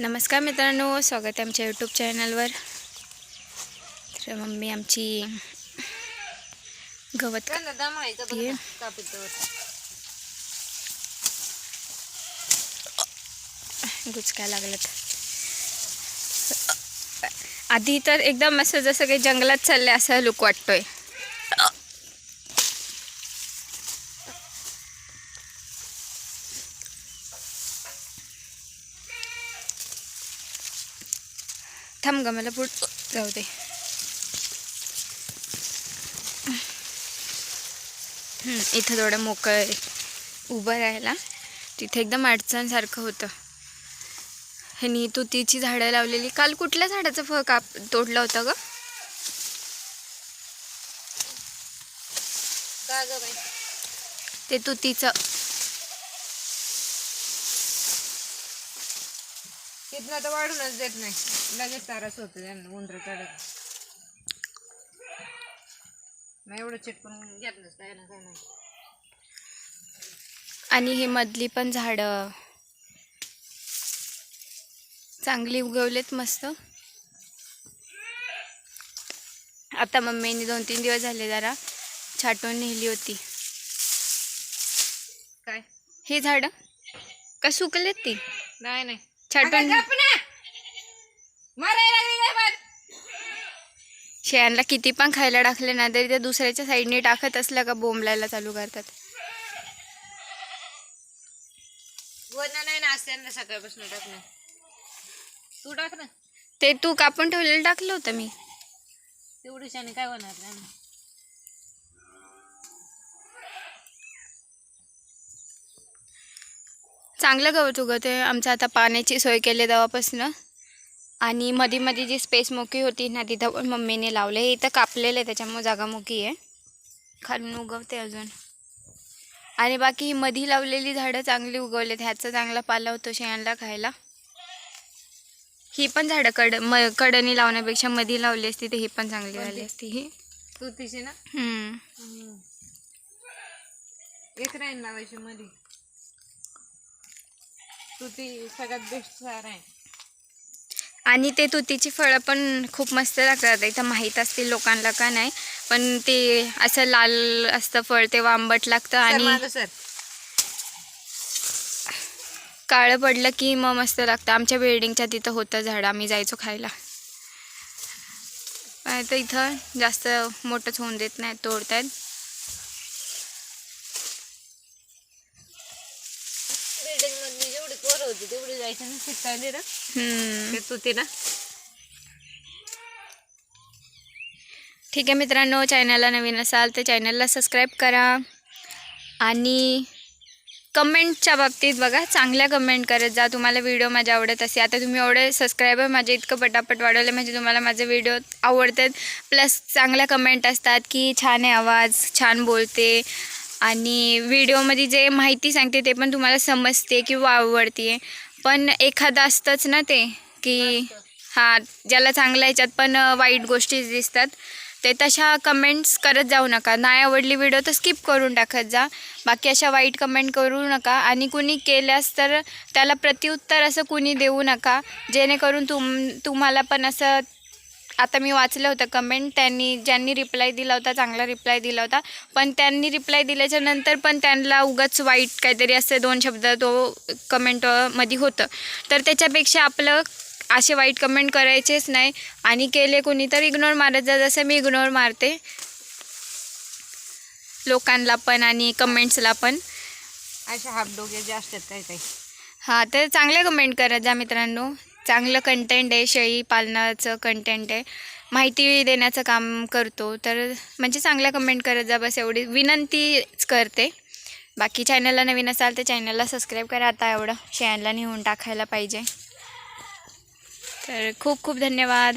नमस्कार मित्रांनो स्वागत आहे आमच्या यूट्यूब चॅनलवर तर मम्मी आमची गवत कापितवर. गुचकाय लागलं आधी तर एकदम असं जसं काही जंगलात चाललंय असं लुक वाटतोय. थांब ग मला पुढ जाऊ दे. इथं थोडं मोकळं उभं राहायला. तिथे एकदम अडचणसारखं होतं. ह्यानी तुतीची झाडं लावलेली. काल कुठल्या झाडाचं फळ काप तोडलं होतं ग? का ग बाई? ते तुतीचं तिथनं तर वाढूनच देत नाही. लगेच तारास होतं त्यांना उंदर चढत. मग एवढं चिटकून घेतलंच काय ना काय नाही आणि ही मधली पण झाडं चांगली उगवलेत मस्त. आता मम्मीने दोन तीन दिवस झाले जरा छाटून नेली होती. काय? ही झाडं? का सुकलेत ती? नाही नाही. छाटून? शेळ्यांना किती पण खायला टाकले ना तरी ते दुसऱ्याच्या साईडने टाकत असल्या का बोंबलायला चालू करतात. नाही ना सकाळपासून टाकणं. तू टाक ना. ते तू कापून ठेवलेलं टाकलं होतं मी. तेवढीशाने काय होणार नाही चांगलं गवत उगवते आमचं आता पाण्याची सोय केली तेव्हापासून. आणि मध्ये मध्ये जी स्पेस मोकी होती ना तिथं पण मम्मीने लावले हे इथं कापलेलं आहे त्याच्यामुळे जागा मोकी आहे. खालून उगवते अजून. आणि बाकी ही मधी लावलेली झाडं चांगली उगवलेत. ह्याचा चांगला पाला होतो शेणाला खायला. ही पण झाडं कड म कडणी लावण्यापेक्षा मधी लावली असती तर ही पण चांगली झाली असती ही. तू तिची ना. एक राहील लावायची मध्ये तू ती सगळ्यात बेस्ट सार आहे. आणि ते तुतीची फळं पण खूप मस्त लागतात. इथं माहीत असतील लोकांना का नाही पण ते असं लाल असतं फळ तेव्हा आंबट लागतं आणि काळं पडलं की मग मस्त लागतं. आमच्या बिल्डिंगच्या तिथं होतं झाड आम्ही जायचो खायला. आता इथं जास्त मोठंच होऊन देत नाही तोडतायत. जायची ना. शिकायला हम्म. ते तू ती ना ठीक आहे मित्रांनो चॅनलला नवीन असाल तर चॅनलला सबस्क्राईब करा. आणि कमेंटच्या बाबतीत बघा चांगल्या कमेंट करत जा. तुम्हाला व्हिडिओ माझे आवडत असे आता तुम्ही एवढे सबस्क्रायबर माझे इतकं पटापट वाढवले म्हणजे तुम्हाला माझे व्हिडिओ आवडतात. प्लस चांगल्या कमेंट असतात की छान आहे आवाज छान बोलते. आणि व्हिडिओमध्ये जे माहिती सांगते ते पण तुम्हाला समजते किंवा आवडते. पण एखादं असतंच ना ते की हां ज्याला चांगल्या ह्याच्यात पण वाईट गोष्टी दिसतात ते तशा कमेंट्स करत जाऊ नका. नाही आवडली व्हिडिओ तर स्किप करून टाकत जा. बाकी अशा वाईट कमेंट करू नका. आणि कुणी केल्यास तर त्याला प्रत्युत्तर असं कुणी देऊ नका. जेणेकरून तुम तुम्हाला पण असं आता मी वाचलं होतं कमेंट त्यांनी ज्यांनी रिप्लाय दिला होता चांगला रिप्लाय दिला होता. पण त्यांनी रिप्लाय दिल्याच्या नंतर पण त्यांना उगाच वाईट काहीतरी असे दोन शब्द तो कमेंटमध्ये होतं. तर त्याच्यापेक्षा आपलं असे वाईट कमेंट करायचेच नाही. आणि केले कोणी तर इग्नोर मारत जा जसं मी इग्नोर मारते. लोकांना पण आणि कमेंट्सला पण. अशा हाफ डोके जे असतात काही काही हां तर चांगल्या कमेंट करत जा मित्रांनो. चांगलं कंटेंट आहे शेळी पालनाचं कंटेंट आहे. माहिती देण्याचं काम करतो. तर म्हणजे चांगल्या कमेंट करत जा बस एवढी. विनंतीच करते. बाकी चॅनलला नवीन असाल तर चॅनलला सबस्क्राईब करा. आता एवढं शेळ्यांना नेऊन टाकायला पाहिजे. तर खूप खूप धन्यवाद.